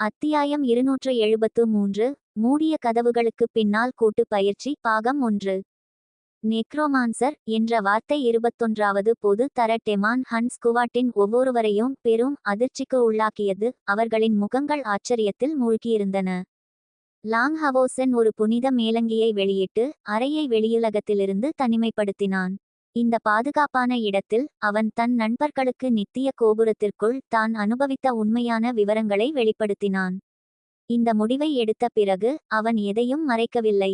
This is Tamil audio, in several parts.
அத்தியாயம் இருநூற்று எழுபத்து மூன்று மூடிய கதவுகளுக்குப் பின்னால் கூட்டு பயிற்சி பாகம் ஒன்று. நெக்ரோமான்சர் என்ற வார்த்தை இருபத்தொன்றாவது பொது தர டெமான் ஹன் ஸ்குவாட்டின் ஒவ்வொருவரையும் பெரும் அதிர்ச்சிக்கு உள்ளாக்கியது அவர்களின் முகங்கள் ஆச்சரியத்தில் மூழ்கியிருந்தன. லாங் ஹவோசன் ஒரு புனித மேலங்கியை வெளியிட்டு அறையை வெளியுலகத்திலிருந்து தனிமைப்படுத்தினான். இந்த பாதுகாப்பான இடத்தில் அவன் தன் நண்பர்களுக்கு நித்திய கோபுரத்திற்குள் தான் அனுபவித்த உண்மையான விவரங்களை வெளிப்படுத்தினான். இந்த முடிவை எடுத்த பிறகு அவன் எதையும் மறைக்கவில்லை.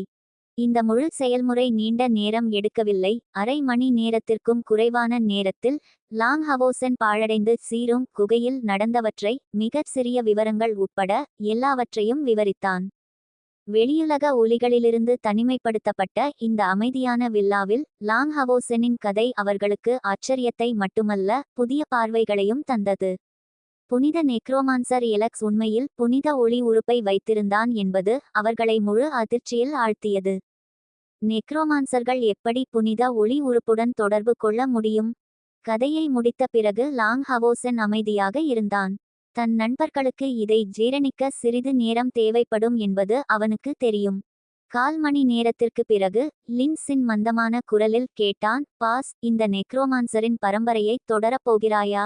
இந்த முழு செயல்முறை நீண்ட நேரம் எடுக்கவில்லை. அரை மணி நேரத்திற்கும் குறைவான நேரத்தில் லாங் ஹவோசன் பாழடைந்து சீரும் குகையில் நடந்தவற்றை மிகச் சிறிய விவரங்கள் உட்பட எல்லாவற்றையும் விவரித்தான். வெளியுலக ஒலிகளிலிருந்து தனிமைப்படுத்தப்பட்ட இந்த அமைதியான வில்லாவில் லாங் ஹவோசனின் கதை அவர்களுக்கு ஆச்சரியத்தை மட்டுமல்ல புதிய பார்வைகளையும் தந்தது. புனித நெக்ரோமான்சர் எலக்ஸ் உண்மையில் புனித ஒளி உறுப்பை வைத்திருந்தான் என்பது அவர்களை முழு அதிர்ச்சியில் ஆழ்த்தியது. நெக்ரோமான்சர்கள் எப்படி புனித ஒளி உறுப்புடன் தொடர்பு கொள்ள முடியும்? கதையை முடித்த பிறகு லாங் ஹவோசன் அமைதியாக இருந்தான். தன் நண்பர்களுக்கு இதை ஜீரணிக்க சிறிது நேரம் தேவைப்படும் என்பது அவனுக்கு தெரியும். கால் மணி நேரத்திற்கு பிறகு லின்ஸின் மந்தமான குரலில் கேட்டான் பாஸ் இந்த நெக்ரோமான்சரின் பரம்பரையை தொடரப் போகிறாயா?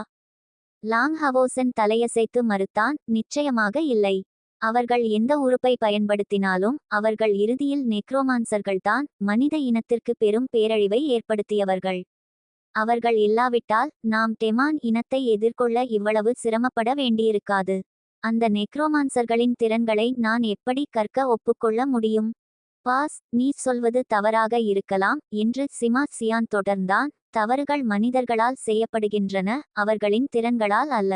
லாங் ஹவோசன் தலையசைத்து மறுத்தான் நிச்சயமாக இல்லை. அவர்கள் எந்த உறுப்பை பயன்படுத்தினாலும் அவர்கள் இறுதியில் நெக்ரோமான்சர்கள்தான் மனித இனத்திற்கு பெரும் பேரழிவை ஏற்படுத்தியவர்கள். அவர்கள் இல்லாவிட்டால் நாம் தெமான் இனத்தை எதிர்கொள்ள இவ்வளவு சிரமப்பட வேண்டியிருக்காது. அந்த நெக்ரோமான்சர்களின் திறன்களை நான் எப்படி கற்க ஒப்புக்கொள்ள முடியும்? பாஸ் நீ சொல்வது தவறாக இருக்கலாம் என்று சிமா சியான் தொடர்ந்தான். தவறுகள் மனிதர்களால் செய்யப்படுகின்றன அவர்களின் திறன்களால் அல்ல.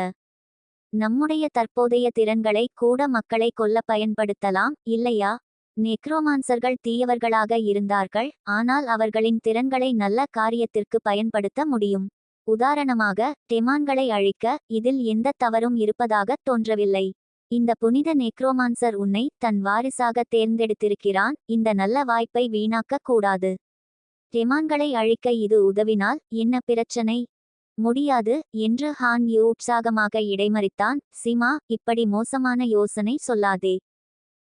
நம்முடைய தற்போதைய திறன்களை கூட மக்களை கொல்ல பயன்படுத்தலாம் இல்லையா? நெக்ரோமான்சர்கள் தீயவர்களாக இருந்தார்கள் ஆனால் அவர்களின் திறன்களை நல்ல காரியத்திற்கு பயன்படுத்த முடியும். உதாரணமாக டெமான்களை அழிக்க இதில் எந்த தவறும் இருப்பதாக தோன்றவில்லை. இந்த புனித நெக்ரோமான்சர் உன்னை தன் வாரிசாக தேர்ந்தெடுத்திருக்கிறான் இந்த நல்ல வாய்ப்பை வீணாக்க கூடாது. டெமான்களை அழிக்க இது உதவினால் என்ன பிரச்சனை? முடியாது என்று ஹான் யூ உற்சாகமாக இடைமறித்தான் சிமா இப்படி மோசமான யோசனை சொல்லாதே.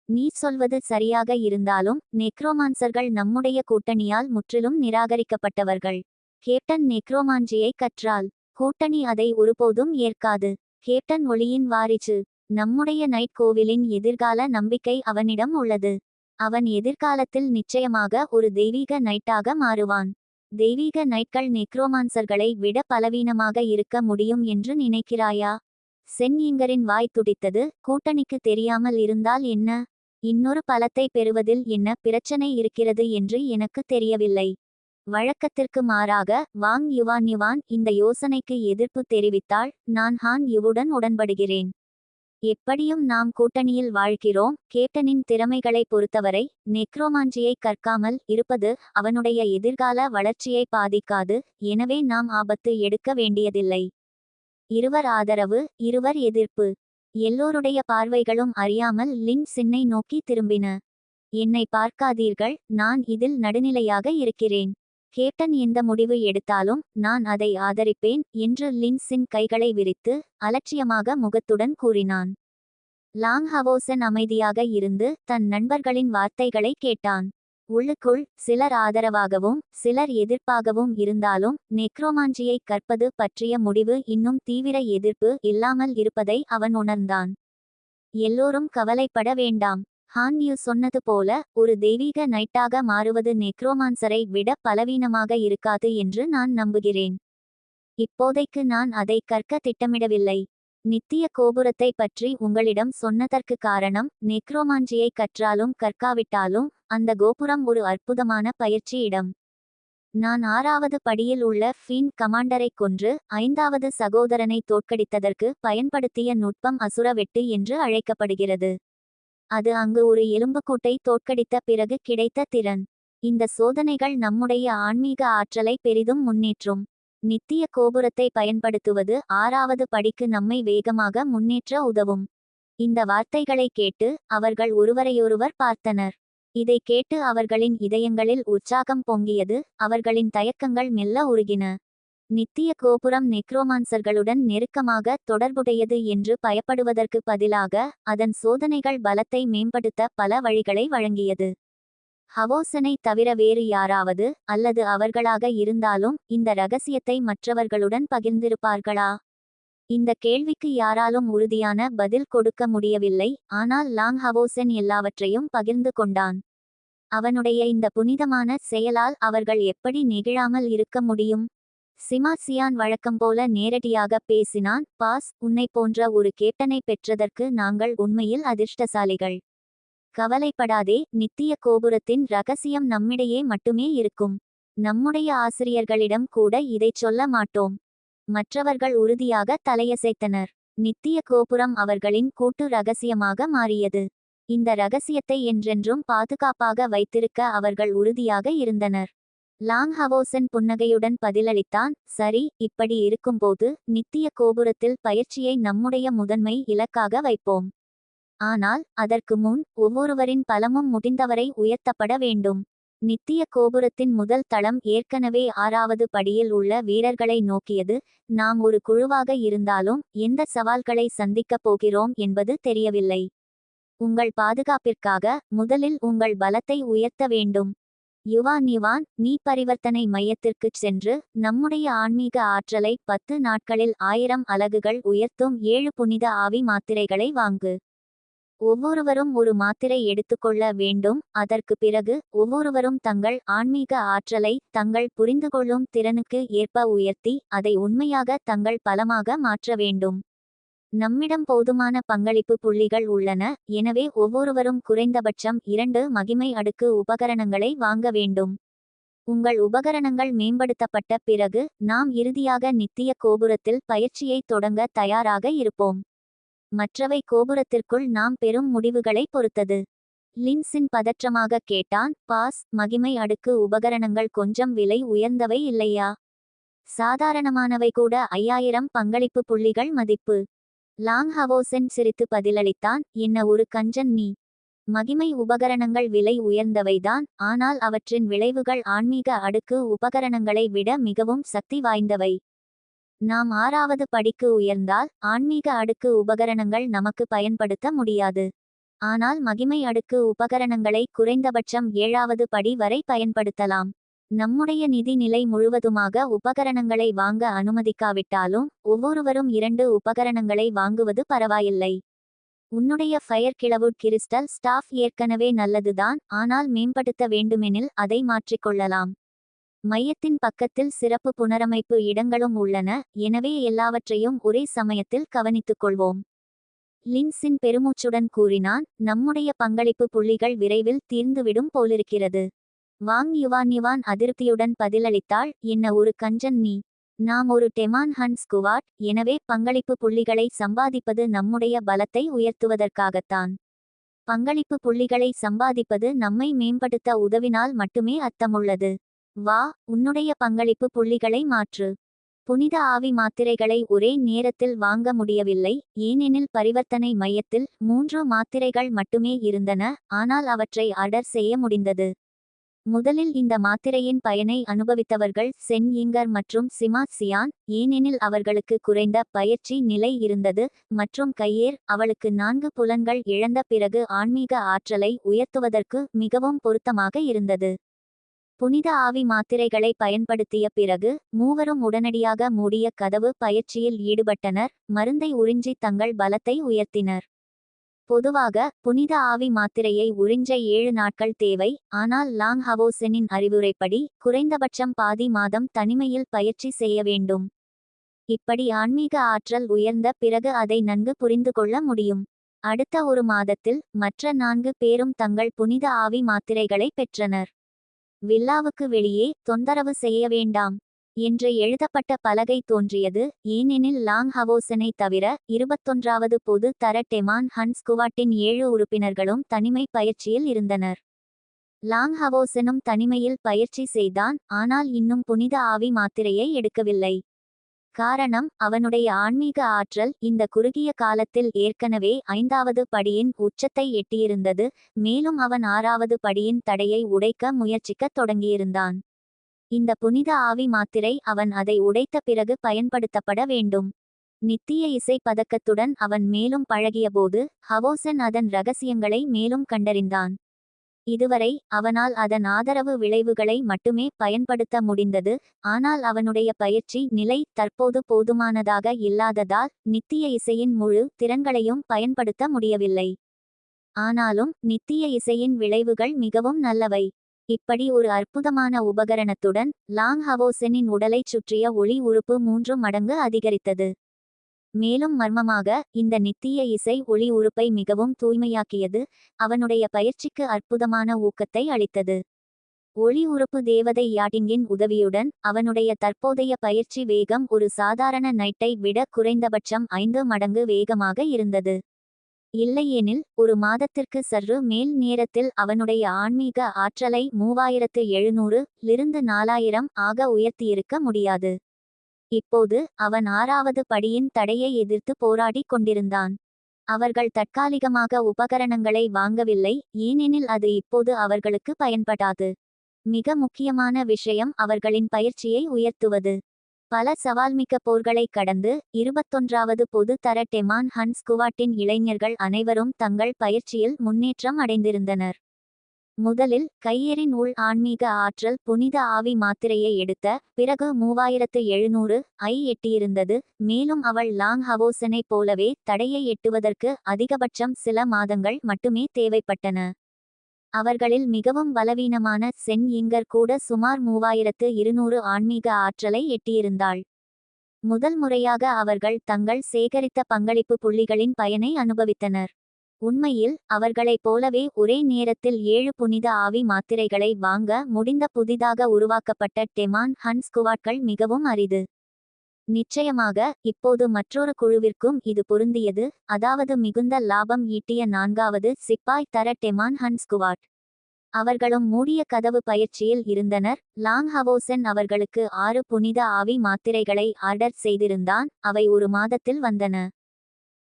நீ சொல்வது சரியாக இருந்தாலும் நெக்ரோமான்சர்கள் நம்முடைய கூட்டணியால் முற்றிலும் நிராகரிக்கப்பட்டவர்கள். கேப்டன் நெக்ரோமான்ஜியை கற்றால் கூட்டணி அதை ஒருபோதும் ஏற்காது. கேப்டன் ஒளியின் வாரிச்சு நம்முடைய நைட் கோவிலின் எதிர்கால நம்பிக்கை அவனிடம் உள்ளது. அவன் எதிர்காலத்தில் நிச்சயமாக ஒரு தெய்வீக நைட்டாக மாறுவான். தெய்வீக நைட்கள் நெக்ரோமான்சர்களை விட பலவீனமாக இருக்க முடியும் என்று நினைக்கிறாயா? சென்யிங்கரின் வாய் துடித்தது. கூட்டணிக்கு தெரியாமல் இருந்தால் என்ன? இன்னொரு பலத்தை பெறுவதில் என்ன பிரச்சனை இருக்கிறது என்று எனக்கு தெரியவில்லை. வழக்கத்திற்கு மாறாக வாங் யுவான் யுவான் இந்த யோசனைக்கு எதிர்ப்பு தெரிவித்தால் நான் ஹான் யுவுடன் உடன்படுகிறேன். எப்படியும் நாம் கூட்டணியில் வாழ்கிறோம் கேப்டனின் திறமைகளை பொறுத்தவரை நெக்ரோமாஞ்சியை கற்காமல் இருப்பது அவனுடைய எதிர்கால வளர்ச்சியை பாதிக்காது எனவே நாம் ஆபத்து எடுக்க வேண்டியதில்லை. இருவர் ஆதரவு இருவர் எதிர்ப்பு. எல்லோருடைய பார்வைகளும் அறியாமல் லின் சின்னை நோக்கி திரும்பின. என்னை பார்க்காதீர்கள் நான் இதில் நடுநிலையாக இருக்கிறேன். கேப்டன் எந்த முடிவு எடுத்தாலும் நான் அதை ஆதரிப்பேன் என்று லின்ஸின் கைகளை விரித்து அலட்சியமாக முகத்துடன் கூறினான். லாங் ஹவோசன் அமைதியாக இருந்து தன் நண்பர்களின் வார்த்தைகளை கேட்டான். உள்ளுக்குள் சிலர் ஆதரவாகவும் சிலர் எதிர்ப்பாகவும் இருந்தாலும் நெக்ரோமாஞ்சியை கற்பது பற்றிய முடிவு இன்னும் தீவிர எதிர்ப்பு இல்லாமல் இருப்பதை அவன் உணர்ந்தான். எல்லோரும் கவலைப்பட வேண்டாம். ஹான்யூ சொன்னது போல ஒரு தெய்வீக நைட்டாக மாறுவது நெக்ரோமான்சரை விட பலவீனமாக இருக்காது என்று நான் நம்புகிறேன். இப்போதைக்கு நான் அதை கற்க திட்டமிடவில்லை. நித்திய கோபுரத்தை பற்றி உங்களிடம் சொன்னதற்கு காரணம் நெக்ரோமாஞ்சியை கற்றாலும் கற்காவிட்டாலும் அந்த கோபுரம் ஒரு அற்புதமான பயிற்சி இடம். நான் ஆறாவது படியில் உள்ள ஃபீன் கமாண்டரை கொன்று ஐந்தாவது சகோதரனை தோற்கடித்ததற்கு பயன்படுத்திய நுட்பம் அசுர வெட்டு என்று அழைக்கப்படுகிறது. அது அங்கு ஒரு எலும்புக்கூட்டை தோற்கடித்த பிறகு கிடைத்த திறன். இந்த சோதனைகள் நம்முடைய ஆன்மீக ஆற்றலை பெரிதும் முன்னேற்றும். நித்திய கோபுரத்தை பயன்படுத்துவது ஆறாவது படிக்கு நம்மை வேகமாக முன்னேற்ற உதவும். இந்த வார்த்தைகளை கேட்டு அவர்கள் ஒருவரையொருவர் பார்த்தனர். இதை கேட்டு அவர்களின் இதயங்களில் உற்சாகம் பொங்கியது அவர்களின் தயக்கங்கள் மெல்ல உருகின. நித்திய கோபுரம் நெக்ரோமான்சர்களுடன் நெருக்கமாக தொடர்புடையது என்று பயப்படுவதற்கு பதிலாக அதன் சோதனைகள் பலத்தை மேம்படுத்த பல வழிகளை வழங்கியது. ஹவோசனை தவிர வேறு யாராவது அல்லது அவர்களாக இருந்தாலும் இந்த ரகசியத்தை மற்றவர்களுடன் பகிர்ந்திருப்பார்களா? இந்த கேள்விக்கு யாராலும் உறுதியான பதில் கொடுக்க முடியவில்லை. ஆனால் லாங் ஹவோசன் எல்லாவற்றையும் பகிர்ந்து கொண்டான். அவனுடைய இந்த புனிதமான செயலால் அவர்கள் எப்படி நெகிழாமல் இருக்க முடியும்? சிமாசியான் வழக்கம் போல நேரடியாக பேசினான். பாஸ் உன்னை போன்ற ஒரு கேப்டனை பெற்றதற்கு நாங்கள் உண்மையில் அதிர்ஷ்டசாலிகள். கவலைப்படாதே நித்திய கோபுரத்தின் ரகசியம் நம்மிடையே மட்டுமே இருக்கும். நம்முடைய ஆசிரியர்களிடம் கூட இதைச் சொல்ல மாட்டோம். மற்றவர்கள் உறுதியாக தலையசைத்தனர். நித்திய கோபுரம் அவர்களின் கூட்டு ரகசியமாக மாறியது. இந்த ரகசியத்தை என்றென்றும் பாதுகாப்பாக வைத்திருக்க அவர்கள் உறுதியாக இருந்தனர். லாங் ஹவோசன் புன்னகையுடன் பதிலளித்தான் சரி இப்படி இருக்கும்போது நித்திய கோபுரத்தில் பயிற்சியை நம்முடைய முதன்மை இலக்காக வைப்போம். ஆனால் அதற்கு முன் ஒவ்வொருவரின் பலமும் முடிந்தவரை உயர்த்தப்பட வேண்டும். நித்திய கோபுரத்தின் முதல் தளம் ஏற்கனவே ஆறாவது படியில் உள்ள வீரர்களை நோக்கியது. நாம் ஒரு குழுவாக இருந்தாலும் எந்த சவால்களை சந்திக்கப் போகிறோம் என்பது தெரியவில்லை. உங்கள் பாதுகாப்பிற்காக முதலில் உங்கள் பலத்தை உயர்த்த வேண்டும். யுவான் யுவான் நீ பரிவர்த்தனை மையத்திற்குச் சென்று நம்முடைய ஆன்மீக ஆற்றலை பத்து நாட்களில் ஆயிரம் அலகுகள் உயர்த்தும் ஏழு புனித ஆவி மாத்திரைகளை வாங்கு. ஒவ்வொருவரும் ஒரு மாத்திரை எடுத்துக்கொள்ள வேண்டும். அதற்கு பிறகு ஒவ்வொருவரும் தங்கள் ஆன்மீக ஆற்றலை தங்கள் புரிந்துகொள்ளும் திறனுக்கு ஏற்ப உயர்த்தி அதை உண்மையாக தங்கள் பலமாக மாற்ற வேண்டும். நம்மிடம் போதுமான பங்களிப்பு புள்ளிகள் உள்ளன. எனவே ஒவ்வொருவரும் குறைந்தபட்சம் இரண்டு மகிமை அடுக்கு உபகரணங்களை வாங்க வேண்டும். உங்கள் உபகரணங்கள் மேம்படுத்தப்பட்ட பிறகு நாம் இறுதியாக நித்திய கோபுரத்தில் பயிற்சியை தொடங்க தயாராக இருப்போம். மற்றவை கோபுரத்திற்குள் நாம் பெறும் முடிவுகளை பொறுத்தது. லின்சின் பதற்றமாக கேட்டான் பாஸ் மகிமை அடுக்கு உபகரணங்கள் கொஞ்சம் விலை உயர்ந்தவை இல்லையா? சாதாரணமானவை கூட ஐயாயிரம் பங்களிப்பு புள்ளிகள் மதிப்பு. லாங் ஹவோசென் சிரித்து பதிலளித்தான் என்ன ஒரு கஞ்சன் நீ. மகிமை உபகரணங்கள் விலை உயர்ந்தவைதான் ஆனால் அவற்றின் விளைவுகள் ஆன்மீக அடுக்கு உபகரணங்களை விட மிகவும் சக்தி வாய்ந்தவை. நாம் ஆறாவது படிக்கு உயர்ந்தால் ஆன்மீக அடுக்கு உபகரணங்கள் நமக்கு பயன்படுத்த முடியாது. ஆனால் மகிமை அடுக்கு உபகரணங்களை குறைந்தபட்சம் ஏழாவது படி வரை பயன்படுத்தலாம். நம்முடைய நிதி நிலை முழுவதுமாக உபகரணங்களை வாங்க அனுமதிக்காவிட்டாலும் ஒவ்வொருவரும் இரண்டு உபகரணங்களை வாங்குவது பரவாயில்லை. உன்னுடைய ஃபயர் கிளவுட் கிறிஸ்டல் ஸ்டாஃப் ஏற்கனவே நல்லதுதான் ஆனால் மேம்படுத்த வேண்டுமெனில் அதை மாற்றிக்கொள்ளலாம். மையத்தின் பக்கத்தில் சிறப்பு புனரமைப்பு இடங்களும் உள்ளன. எனவே எல்லாவற்றையும் ஒரே சமயத்தில் கவனித்துக் கொள்வோம். லின்ஸின் பெருமூச்சுடன் கூறினான் நம்முடைய பங்களிப்பு புள்ளிகள் விரைவில் தீர்ந்துவிடும் போலிருக்கிறது. வாங் யுவான் யுவான் அதிருப்தியுடன் பதிலளித்தாள் என்ன ஒரு கஞ்சன் நீ? நாம் ஒரு டெமான் ஹன் ஸ்குவாட். எனவே பங்களிப்பு புள்ளிகளை சம்பாதிப்பது நம்முடைய பலத்தை உயர்த்துவதற்காகத்தான். பங்களிப்பு புள்ளிகளை சம்பாதிப்பது நம்மை மேம்படுத்த உதவினால் மட்டுமே அர்த்தமுள்ளது. வா உன்னுடைய பங்களிப்பு புள்ளிகளை மாற்று. புனித ஆவி மாத்திரைகளை ஒரே நேரத்தில் வாங்க முடியவில்லை ஏனெனில் பரிவர்த்தனை மையத்தில் மூன்று மாத்திரைகள் மட்டுமே இருந்தன ஆனால் அவற்றை ஆர்டர் செய்ய முடிந்தது. முதலில் இந்த மாத்திரையின் பயனை அனுபவித்தவர்கள் சென் இங்கர் மற்றும் சிமா சியான் ஏனெனில் அவர்களுக்கு குறைந்த பயிற்சி நிலை இருந்தது மற்றும் கையேர் அவளுக்கு நான்கு புலன்கள் இழந்த பிறகு ஆன்மீக ஆற்றலை உயர்த்துவதற்கு மிகவும் பொருத்தமாக இருந்தது. புனித ஆவி மாத்திரைகளை பயன்படுத்திய பிறகு மூவரும் உடனடியாக மூடிய கதவு பயிற்சியில் ஈடுபட்டனர் மருந்தை உறிஞ்சி தங்கள் பலத்தை உயர்த்தினர். பொதுவாக புனித ஆவி மாத்திரையை உறிஞ்ச ஏழு நாட்கள் தேவை ஆனால் லாங் ஹவோசெனின் அறிவுரைப்படி குறைந்தபட்சம் பாதி மாதம் தனிமையில் பயிற்சி செய்ய வேண்டும். இப்படி ஆன்மீக ஆற்றல் உயர்ந்த பிறகு அதை நன்கு புரிந்து கொள்ள முடியும். அடுத்த ஒரு மாதத்தில் மற்ற நான்கு பேரும் தங்கள் புனித ஆவி மாத்திரைகளை பெற்றனர். வில்லாவுக்கு வெளியே தொந்தரவு செய்ய வேண்டாம் என்று எழுதப்பட்ட பலகை தோன்றியது. ஏனெனில் லாங் ஹவோசனை தவிர இருபத்தொன்றாவது பொது தர டெமான் ஹன் ஸ்குவாட்டின் ஏழு உறுப்பினர்களும் தனிமை பயிற்சியில் இருந்தனர். லாங் ஹவோசனும் தனிமையில் பயிற்சி செய்தான் ஆனால் இன்னும் புனித ஆவி மாத்திரையை எடுக்கவில்லை. காரணம் அவனுடைய ஆன்மீக ஆற்றல் இந்த குறுகிய காலத்தில் ஏற்கனவே ஐந்தாவது படியின் உச்சத்தை எட்டியிருந்தது மேலும் அவன் ஆறாவது படியின் தடையை உடைக்க முயற்சிக்கத் தொடங்கியிருந்தான். இந்த புனித ஆவி மாத்திரை அவன் அதை உடைத்த பிறகு பயன்படுத்தப்பட வேண்டும். நித்திய இசை பதக்கத்துடன் அவன் மேலும் பழகியபோது ஹவோசன் அதன் ரகசியங்களை மேலும் கண்டறிந்தான். இதுவரை அவனால் அதன் ஆதரவு விளைவுகளை மட்டுமே பயன்படுத்த முடிந்தது ஆனால் அவனுடைய பயிற்சி நிலை தற்போது போதுமானதாக இல்லாததால் நித்திய இசையின் முழு திறன்களையும் பயன்படுத்த முடியவில்லை. ஆனாலும் நித்திய இசையின் விளைவுகள் மிகவும் நல்லவை. இப்படி ஒரு அற்புதமான உபகரணத்துடன் லாங் ஹவோசெனின் உடலைச் சுற்றிய ஒளி உறுப்பு மூன்று மடங்கு அதிகரித்தது. மேலும் மர்மமாக இந்த நித்திய இசை ஒளி உறுப்பை மிகவும் தூய்மையாக்கியது அவனுடைய பயிற்சிக்கு அற்புதமான ஊக்கத்தை அளித்தது. ஒளி உறுப்பு தேவதை யாட்டிங்கின் உதவியுடன் அவனுடைய தற்போதைய பயிற்சி வேகம் ஒரு சாதாரண நைட்டை விட குறைந்தபட்சம் ஐந்து மடங்கு வேகமாக இருந்தது. இல்லையெனில் ஒரு மாதத்திற்கு சற்று மேல் நேரத்தில் அவனுடைய ஆன்மீக ஆற்றலை மூவாயிரத்து எழுநூறு லிருந்து நாலாயிரம் ஆக உயர்த்தியிருக்க முடியாது. இப்போது அவன் ஆறாவது படியின் தடையை எதிர்த்து போராடிக் கொண்டிருந்தான். அவர்கள் தற்காலிகமாக உபகரணங்களை வாங்கவில்லை ஏனெனில் அது இப்போது அவர்களுக்கு பயன்படாது. மிக முக்கியமான விஷயம் அவர்களின் பயிற்சியை உயர்த்துவது. பல சவால்மிக்க போர்களை கடந்து இருபத்தொன்றாவது பொது தர டெமான் ஹன் ஸ்குவாட்டின் இளைஞர்கள் அனைவரும் தங்கள் பயிற்சியில் முன்னேற்றம் அடைந்திருந்தனர். முதலில் கையெறின் உள் ஆன்மீக ஆற்றல் புனித ஆவி மாத்திரையை எடுத்த பிறகு மூவாயிரத்து எழுநூறு ஐ எட்டியிருந்தது. மேலும் அவள் லாங் ஹவோசனை போலவே தடையை எட்டுவதற்கு அதிகபட்சம் சில மாதங்கள் மட்டுமே தேவைப்பட்டன. அவர்களில் மிகவும் பலவீனமான சென் இங்கர் கூட சுமார் மூவாயிரத்து இருநூறு ஆன்மீக ஆற்றலை எட்டியிருந்தாள். முதல் முறையாக அவர்கள் தங்கள் சேகரித்த பங்களிப்பு புள்ளிகளின் பயனை அனுபவித்தனர். உண்மையில் அவர்களைப் போலவே ஒரே நேரத்தில் ஏழு புனித ஆவி மாத்திரைகளை வாங்க முடிந்த புதிதாக உருவாக்கப்பட்ட டெமான் ஹன் ஸ்குவாட்கள் மிகவும் அரிது. நிச்சயமாக இப்போது மற்றொரு குழுவிற்கும் இது பொருந்தியது அதாவது மிகுந்த லாபம் ஈட்டிய நான்காவது சிப்பாய் தர டெமான் ஹன் ஸ்குவாட் அவர்களும் மூடிய கதவு பயிற்சியில் இருந்தனர் லாங் ஹவோசன் அவர்களுக்கு ஆறு புனித ஆவி மாத்திரைகளை ஆர்டர் செய்திருந்தான் அவை ஒரு மாதத்தில் வந்தன.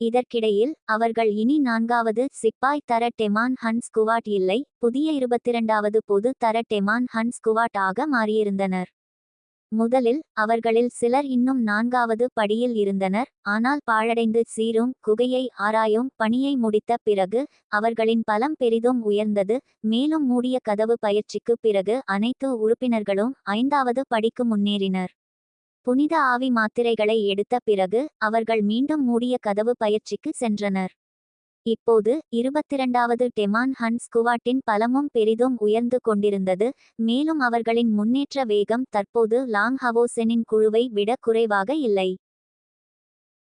இதற்கிடையில் அவர்கள் இனி நான்காவது சிப்பாய் தர டெமான் ஹன் ஸ்குவாட் இல்லை புதிய இருபத்திரண்டாவது பொது தர டெமான் ஹன் ஸ்குவாட் ஆக மாறியிருந்தனர். முதலில் அவர்களில் சிலர் இன்னும் நான்காவது படியில் இருந்தனர் ஆனால் பாழடைந்து சீரும் குகையை ஆராயும் பணியை முடித்த பிறகு அவர்களின் பலம் பெரிதும் உயர்ந்தது மேலும் மூடிய கதவு பயிற்சிக்கு பிறகு அனைத்து உறுப்பினர்களும் ஐந்தாவது படிக்கு முன்னேறினர். புனித ஆவி மாத்திரைகளை எடுத்த பிறகு அவர்கள் மீண்டும் மூடிய கதவு பயிற்சிக்கு சென்றனர். இப்போது இருபத்திரண்டாவது டெமான் ஹன் ஸ்குவாட்டின் பலமும் பெரிதும் உயர்ந்து கொண்டிருந்தது மேலும் அவர்களின் முன்னேற்ற வேகம் தற்போது லாங் ஹவோசெனின் குழுவை விட குறைவாக இல்லை.